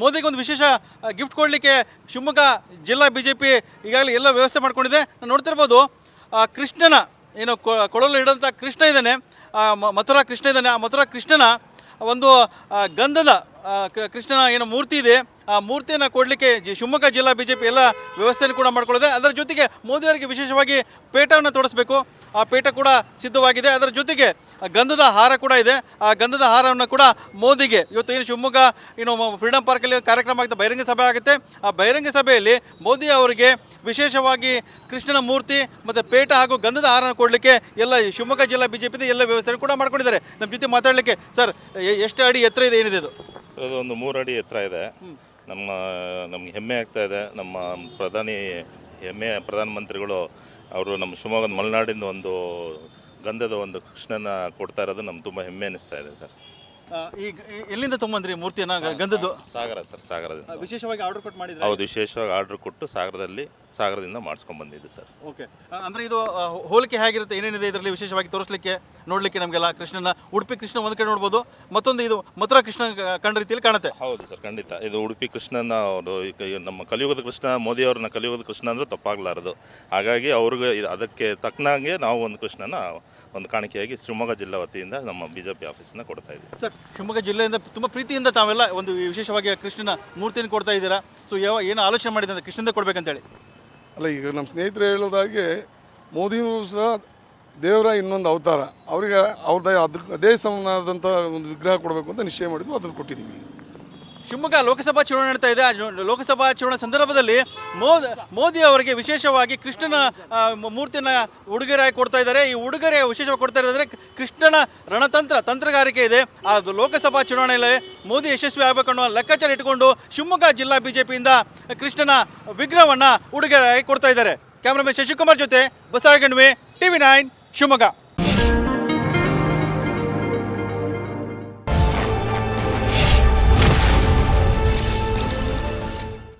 ಮೋದಿಗೆ ಒಂದು ವಿಶೇಷ ಗಿಫ್ಟ್ ಕೊಡಲಿಕ್ಕೆ ಶಿವಮೊಗ್ಗ ಜಿಲ್ಲಾ ಬಿ ಜೆ ಪಿ ಈಗಾಗಲೇ ಎಲ್ಲ ವ್ಯವಸ್ಥೆ ಮಾಡ್ಕೊಂಡಿದೆ. ನಾನು ನೋಡ್ತಿರ್ಬೋದು ಕೃಷ್ಣನ, ಏನು ಕೊಳಲು ಇಡೋಂಥ ಕೃಷ್ಣ ಇದ್ದಾನೆ. ಮಥುರಾ ಕೃಷ್ಣ ಇದ್ದಾನೆ. ಆ ಮಥುರಾ ಕೃಷ್ಣನ ಒಂದು ಗಂಧದ ಕೃಷ್ಣನ ಏನು ಮೂರ್ತಿ ಇದೆ. ಆ ಮೂರ್ತಿಯನ್ನು ಕೊಡಲಿಕ್ಕೆ ಶಿವಮೊಗ್ಗ ಜಿಲ್ಲಾ ಬಿ ಜೆ ಪಿ ಎಲ್ಲ ವ್ಯವಸ್ಥೆಯನ್ನು ಕೂಡ ಮಾಡ್ಕೊಳ್ಳಿದೆ. ಅದರ ಜೊತೆಗೆ ಮೋದಿಯವರಿಗೆ ವಿಶೇಷವಾಗಿ ಪೇಟವನ್ನು ತೋರಿಸಬೇಕು. ಆ ಪೇಟ ಕೂಡ ಸಿದ್ಧವಾಗಿದೆ. ಅದರ ಜೊತೆಗೆ ಗಂಧದ ಹಾರ ಕೂಡ ಇದೆ. ಆ ಗಂಧದ ಹಾರವನ್ನು ಕೂಡ ಮೋದಿಗೆ ಇವತ್ತು ಏನು ಶಿವಮೊಗ್ಗ ಏನು ಫ್ರೀಡಮ್ ಪಾರ್ಕಲ್ಲಿ ಕಾರ್ಯಕ್ರಮ ಆಗುತ್ತೆ, ಬಹಿರಂಗ ಸಭೆ ಆಗುತ್ತೆ. ಆ ಬಹಿರಂಗ ಸಭೆಯಲ್ಲಿ ಮೋದಿ ಅವರಿಗೆ ವಿಶೇಷವಾಗಿ ಕೃಷ್ಣನ ಮೂರ್ತಿ ಮತ್ತು ಪೇಟ ಹಾಗೂ ಗಂಧದ ಹಾರನ ಕೊಡಲಿಕ್ಕೆ ಎಲ್ಲ ಶಿವಮೊಗ್ಗ ಜಿಲ್ಲಾ ಬಿ ಜೆ ಪಿ ಎಲ್ಲ ವ್ಯವಸ್ಥೆಯನ್ನು ಕೂಡ ಮಾಡ್ಕೊಂಡಿದ್ದಾರೆ. ನಮ್ಮ ಜೊತೆ ಮಾತಾಡಲಿಕ್ಕೆ ಸರ್ ಎಷ್ಟು ಅಡಿ ಎತ್ತರ ಇದೆ ಏನಿದೆ ಇದು? ಅದು ಒಂದು ಮೂರು ಅಡಿ ಎತ್ತರ ಇದೆ. ನಮ್ಮ ನಮ್ಗೆ ಹೆಮ್ಮೆ ಆಗ್ತಾ ಇದೆ. ನಮ್ಮ ಪ್ರಧಾನಿ ಹೆಮ್ಮೆ ಪ್ರಧಾನಮಂತ್ರಿಗಳು ಅವರು ನಮ್ಮ ಶಿವಮೊಗ್ಗದ ಮಲೆನಾಡಿನ ಒಂದು ಗಂಧದ ಒಂದು ಕೃಷ್ಣನ ಕೊಡ್ತಾ ಇರೋದು ನಮ್ಗೆ ತುಂಬ ಹೆಮ್ಮೆ ಅನಿಸ್ತಾ ಇದೆ ಸರ್. ಈಗ ಎಲ್ಲಿಂದ ತೊಗೊಂಬಂದ್ರಿ ಮೂರ್ತಿಯನ್ನ? ಗಂಧದ್ದು? ಸಾಗರ ಸರ್ ಸಾಗರದಿಂದ. ವಿಶೇಷವಾಗಿ ಆರ್ಡರ್ ಕೊಟ್ಟು ಮಾಡಿದ್ರೆ? ಹೌದು ವಿಶೇಷವಾಗಿ ಆರ್ಡರ್ ಕೊಟ್ಟು ಸಾಗರದಲ್ಲಿ ಸಾಗರದಿಂದ ಮಾಡಿಸ್ಕೊಂಡ್ ಬಂದಿದ್ದೆ ಸರ್ ಓಕೆ ಅಂದ್ರೆ ಇದು ಹೋಲಿಕೆ ಹೇಗಿರುತ್ತೆ? ಏನೇನಿದೆ ಇದರಲ್ಲಿ ವಿಶೇಷವಾಗಿ ತೋರಿಸ್ಲಿಕ್ಕೆ? ನೋಡ್ಲಿಕ್ಕೆ ನಮಗೆಲ್ಲ ಕೃಷ್ಣನ ಉಡುಪಿ ಕೃಷ್ಣ ಒಂದು ಕಡೆ ನೋಡ್ಬೋದು. ಮತ್ತೊಂದು ಇದು ಮಥುರಾ ಕೃಷ್ಣ ಕಂಡ ರೀತಿಯಲ್ಲಿ ಕಾಣುತ್ತೆ. ಹೌದು ಸರ್ ಖಂಡಿತ. ಇದು ಉಡುಪಿ ಕೃಷ್ಣನ ಅವರು ನಮ್ಮ ಕಲಿಯುಗದ ಕೃಷ್ಣ ಮೋದಿ ಅವ್ರನ್ನ ಕಲಿಯುಗದ ಕೃಷ್ಣ ಅಂದ್ರೆ ತಪ್ಪಾಗಲಾರದು. ಹಾಗಾಗಿ ಅವ್ರಿಗೆ ಇದು- ಅದಕ್ಕೆ ತಕ್ಕನಾಗೆ ನಾವು ಒಂದು ಕೃಷ್ಣನ ಒಂದು ಕಾಣಿಕೆಯಾಗಿ ಶಿವಮೊಗ್ಗ ಜಿಲ್ಲಾ ವತಿಯಿಂದ ನಮ್ಮ ಬಿಜೆಪಿ ಜೆ ಪಿ ಆಫೀಸಿಂದ ಕೊಡ್ತಾ ಇದ್ದೀವಿ. ಸರ್ ಶಿವಮೊಗ್ಗ ಜಿಲ್ಲೆಯಿಂದ ತುಂಬ ಪ್ರೀತಿಯಿಂದ ತಾವೆಲ್ಲ ಒಂದು ವಿಶೇಷವಾಗಿ ಕೃಷ್ಣನ ಮೂರ್ತಿಯನ್ನು ಕೊಡ್ತಾ ಇದ್ದೀರಾ? ಸೊ ಯಾವ ಏನು ಆಲೋಚನೆ ಮಾಡಿದೆ ಅಂತ ಕೃಷ್ಣಂದೇ ಕೊಡ್ಬೇಕಂತೇಳಿ? ಅಲ್ಲ ಈಗ ನಮ್ಮ ಸ್ನೇಹಿತರು ಹೇಳೋದಾಗೆ ಮೋದಿಯವರು ಸಹ ದೇವರ ಇನ್ನೊಂದು ಅವತಾರ. ಅವರಿಗೆ ಅವ್ರದ್ದೇ ಅದ್ರ ಅದೇ ಸಮನಾದಂಥ ಒಂದು ವಿಗ್ರಹ ಕೊಡಬೇಕು ಅಂತ ನಿಶ್ಚಯ ಮಾಡಿದ್ವಿ ಅದನ್ನು ಕೊಟ್ಟಿದ್ದೀವಿ ಶಿವಮೊಗ್ಗ ಲೋಕಸಭಾ ಚುನಾವಣೆ ನಡೀತಾ ಇದೆ. ಲೋಕಸಭಾ ಚುನಾವಣೆ ಸಂದರ್ಭದಲ್ಲಿ ಮೋದಿ ಮೋದಿ ಅವರಿಗೆ ವಿಶೇಷವಾಗಿ ಕೃಷ್ಣನ ಆ, ಮ- ಮೂರ್ತಿಯನ್ನ ಉಡುಗೊರೆಯಾಗಿ ಕೊಡ್ತಾ ಇದ್ದಾರೆ. ಈ ಉಡುಗೊರೆ ವಿಶೇಷವಾಗಿ ಕೊಡ್ತಾ ಇರೋದಂದ್ರೆ ಕೃಷ್ಣನ ರಣತಂತ್ರ ತಂತ್ರಗಾರಿಕೆ ಇದೆ. ಆ ಲೋಕಸಭಾ ಚುನಾವಣೆಯಲ್ಲಿ ಮೋದಿ ಯಶಸ್ವಿ ಆಗಬೇಕು ಅನ್ನೋ ಲೆಕ್ಕಾಚಾರ ಇಟ್ಟುಕೊಂಡು ಶಿವಮೊಗ್ಗ ಜಿಲ್ಲಾ ಬಿಜೆಪಿಯಿಂದ ಕೃಷ್ಣನ ವಿಗ್ರಹವನ್ನು ಉಡುಗೊರೆಯಾಗಿ ಕೊಡ್ತಾ ಇದ್ದಾರೆ. ಕ್ಯಾಮ್ರಾಮನ್ ಶಶಿಕುಮಾರ್ ಜೊತೆ ಬಸವಗಣ್ವೆ ಟಿವಿ ನೈನ್. ಶಿವಮೊಗ್ಗ.